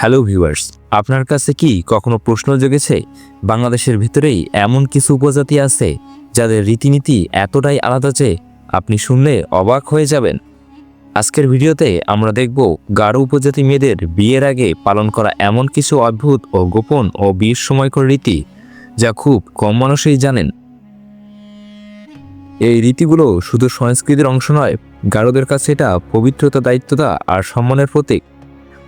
Hello viewers, আপনার কাছে কি কখনো প্রশ্ন জেগেছে? বাংলাদেশের ভিতরেই এমন কিছু উপজাতি আছে যাদের রীতিনীতি এতটাই আলাদা যে আপনি শুনলে অবাক হয়ে যাবেন। আজকের ভিডিওতে আমরা দেখব গারো উপজাতি মেয়েদের বিয়ের আগে পালন করা এমন কিছু অদ্ভুত ও গোপন ও বিয়ের সময়কর রীতি যা খুব কম মানুষই জানেন। এই রীতিগুলো শুধু সংস্কৃতির অংশ নয়, গারোদের কাছে এটা পবিত্রতা, দায়িত্বতা আর সম্মানের প্রতীক।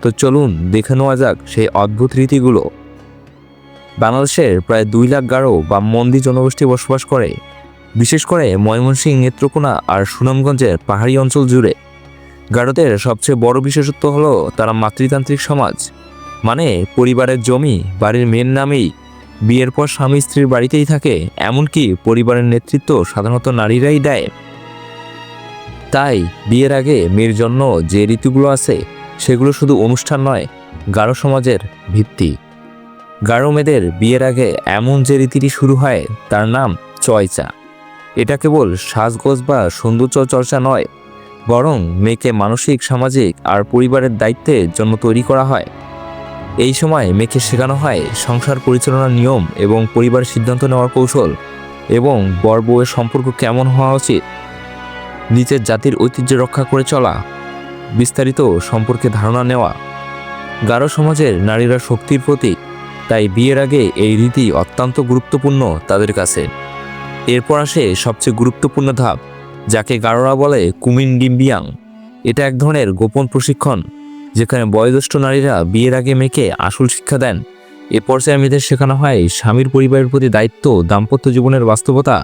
তো চলুন দেখে নেওয়া যাক সেই অদ্ভুত রীতিগুলো। বাংলাদেশের প্রায় দুই লাখ গারো বা মন্দি জনগোষ্ঠী বসবাস করে। বিশেষ করে ময়মনসিংহ, নেত্রকোনা আর সুনামগঞ্জের পাহাড়ি অঞ্চল জুড়ে। গারোদের সবচেয়ে বড় বিশেষত্ব হলো তারা মাতৃতান্ত্রিক সমাজ। মানে পরিবারের জমি, বাড়ির মেয়ের নামেই। বিয়ের পর স্বামী স্ত্রীর বাড়িতেই থাকে, এমনকি পরিবারের নেতৃত্ব সাধারণত নারীরাই দেয়। তাই বিয়ের আগে মেয়ের জন্য যে ঋতুগুলো আছে সেগুলো শুধু অনুষ্ঠান নয়, গারো সমাজের ভিত্তি। গারো মেয়েদের বিয়ের আগে এমন যে রীতিটি শুরু হয়, তার নাম চয়চা। এটা কেবল সাজগোজ বা সৌন্দর্য চর্চা নয়, বরং মেয়েকে মানসিক, সামাজিক আর পরিবারের দায়িত্বের জন্য তৈরি করা হয়। এই সময় মেয়েকে শেখানো হয় সংসার পরিচালনার নিয়ম এবং পরিবার সিদ্ধান্ত নেওয়ার কৌশল এবং বর বউয়ের সম্পর্ক কেমন হওয়া উচিত, নিজের জাতির ঐতিহ্য রক্ষা করে চলা বিস্তারিত সম্পর্কে ধারণা নেওয়া। গারো সমাজের নারীরা শক্তির প্রতীক, তাই বিয়ের আগে এই রীতি অত্যন্ত গুরুত্বপূর্ণ তাদের কাছে। এরপর আসে সবচেয়ে গুরুত্বপূর্ণ ধাপ, যাকে গারোরা বলে কুমিন ডিম্বিয়াং এটা এক ধরনের গোপন প্রশিক্ষণ, যেখানে বয়োজ্যেষ্ঠ নারীরা বিয়ের আগে মেয়েকে আসল শিক্ষা দেন। এ পর্যায়ে মেয়েদের শেখানো হয় স্বামীর পরিবারের প্রতি দায়িত্ব, দাম্পত্য জীবনের বাস্তবতা,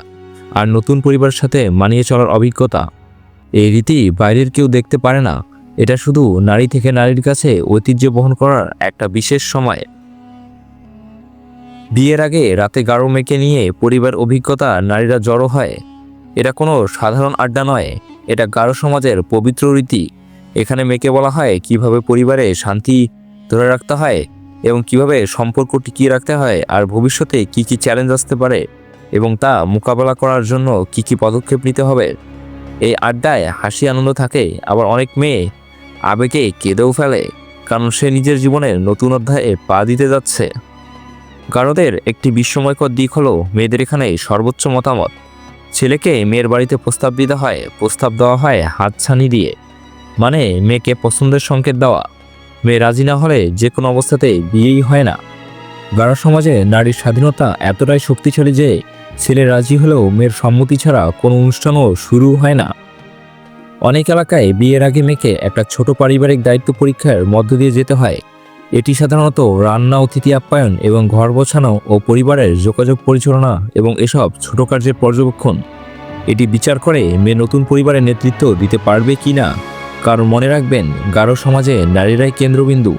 আর নতুন পরিবারের সাথে মানিয়ে চলার অভিজ্ঞতা। এই রীতি বাইরের কেউ দেখতে পারে না এটা শুধু নারী থেকে নারীর কাছে ঐতিহ্য বহন করার একটা বিশেষ সময়। বিয়ের আগে রাতে গাঢ় মেয়েকে নিয়ে পরিবার অভিজ্ঞতা নারীরা জড়ো হয়। এটা কোনো সাধারণ আড্ডা নয়, এটা গাঢ় সমাজের পবিত্র রীতি। এখানে মেয়েকে বলা হয় কীভাবে পরিবারে শান্তি ধরে রাখতে হয় এবং কীভাবে সম্পর্ক টিকিয়ে রাখতে হয় আর ভবিষ্যতে কি কি চ্যালেঞ্জ আসতে পারে এবং তা মোকাবেলা করার জন্য কি কি পদক্ষেপ নিতে হবে। এই আড্ডায় হাসি আনন্দ থাকে, আবার অনেক মেয়ে আবেগে কেঁদেও ফেলে, কারণ সে নিজের জীবনের নতুন অধ্যায়ে পা দিতে যাচ্ছে। গারদের একটি বিস্ময়কর দিক হলো মেয়েদের এখানে সর্বোচ্চ মতামত। ছেলেকে মেয়ের বাড়িতে প্রস্তাব দিতে হয়, প্রস্তাব দেওয়া হয় হাতছানি দিয়ে। মানে মেয়েকে পছন্দের সংকেত দেওয়া। মেয়ে রাজি না হলে যে কোনো অবস্থাতে বিয়েই হয় না। গারো সমাজে নারীর স্বাধীনতা এতটাই শক্তিশালী যে ছেলে রাজি হলেও মেয়ের সম্মতি ছাড়া কোনো অনুষ্ঠানও শুরু হয় না। অনেক এলাকায় বিয়ের আগে মেয়েকে একটা ছোট পারিবারিক দায়িত্ব পরীক্ষার মধ্য দিয়ে যেতে হয়। এটি সাধারণত রান্না, অতিথি আপ্যায়ন এবং ঘর গোছানো ও পরিবারের যোগাযোগ পরিচালনা এবং এসব ছোট কার্যের পর্যবেক্ষণ। এটি বিচার করে মেয়ে নতুন পরিবারের নেতৃত্ব দিতে পারবে কি না কারণ মনে রাখবেন, গারো সমাজে নারীরাই কেন্দ্রবিন্দু।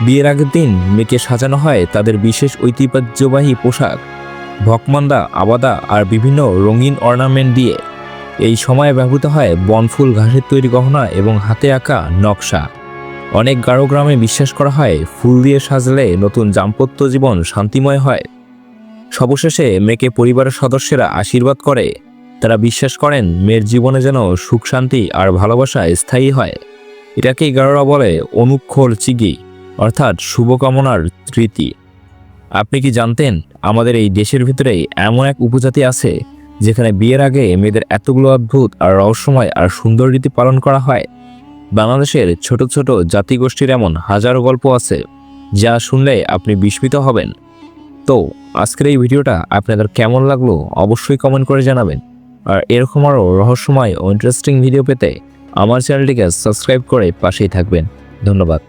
বিয়ের আগের দিন মেয়েকে সাজানো হয় তাদের বিশেষ ঐতিহ্যবাহী পোশাক। ভকমান্দা, আবাদা আর বিভিন্ন রঙিন অর্নামেন্ট দিয়ে। এই সময়ে ব্যবহৃত হয় বনফুল ঘাসের তৈরি গহনা এবং হাতে আঁকা নকশা। অনেক গারো গ্রামে বিশ্বাস করা হয় ফুল দিয়ে সাজলে নতুন দাম্পত্য জীবন শান্তিময় হয়। সবশেষে মেয়েকে পরিবারের সদস্যরা আশীর্বাদ করে। তারা বিশ্বাস করেন মেয়ের জীবনে যেন সুখ, শান্তি আর ভালোবাসা স্থায়ী হয়। এটাকেই গারোরা বলে অনুক্ষর চিগি, অর্থাৎ শুভকামনার রীতি আপনি কি জানতেন আমাদের এই দেশের ভিতরে এমন এক উপজাতি আছে? যেখানে বিয়ের আগে মেয়েদের এতগুলো অদ্ভুত আর রহস্যময় আর সুন্দর রীতি পালন করা হয়। বাংলাদেশের ছোট ছোট জাতিগোষ্ঠীর এমন হাজারো গল্প আছে, যা শুনলে আপনি বিস্মিত হবেন। তো, আজকের এই ভিডিওটা আপনাদের কেমন লাগল অবশ্যই কমেন্ট করে জানাবেন। আর এরকম আরও রহস্যময় ও ইন্টারেস্টিং ভিডিও পেতে আমার চ্যানেলটিকে সাবস্ক্রাইব করে পাশেই থাকবেন। ধন্যবাদ।